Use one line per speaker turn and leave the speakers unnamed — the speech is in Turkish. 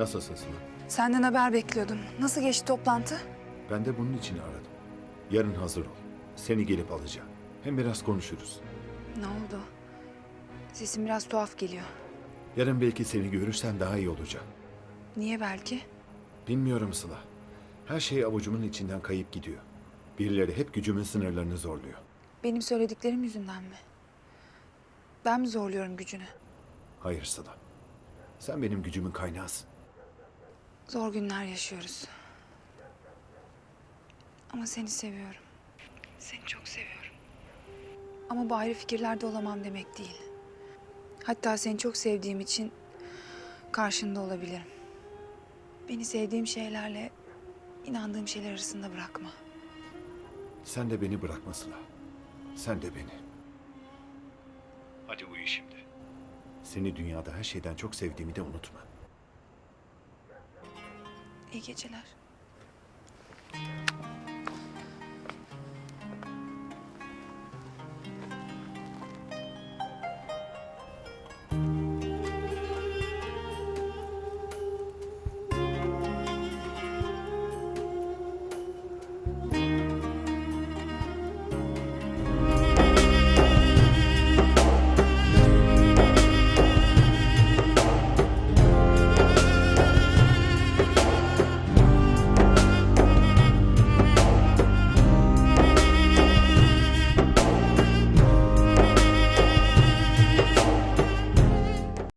Nasılsın Sıla?
Senden haber bekliyordum. Nasıl geçti toplantı?
Ben de bunun için aradım. Yarın hazır ol. Seni gelip alacağım. Hem biraz konuşuruz.
Ne oldu? Sesin biraz tuhaf geliyor.
Yarın belki seni görürsem daha iyi olacak.
Niye belki?
Bilmiyorum Sıla. Her şey avucumun içinden kayıp gidiyor. Birileri hep gücümün sınırlarını zorluyor.
Benim söylediklerim yüzünden mi? Ben mi zorluyorum gücünü?
Hayır Sıla. Sen benim gücümün kaynağısın.
Zor günler yaşıyoruz. Ama seni seviyorum. Seni çok seviyorum. Ama bu ayrı fikirlerde olamam demek değil. Hatta seni çok sevdiğim için karşında olabilirim. Beni sevdiğim şeylerle inandığım şeyler arasında bırakma.
Sen de beni bırakma Sıla. Sen de beni. Hadi uyu şimdi. Seni dünyada her şeyden çok sevdiğimi de unutma.
İyi geceler.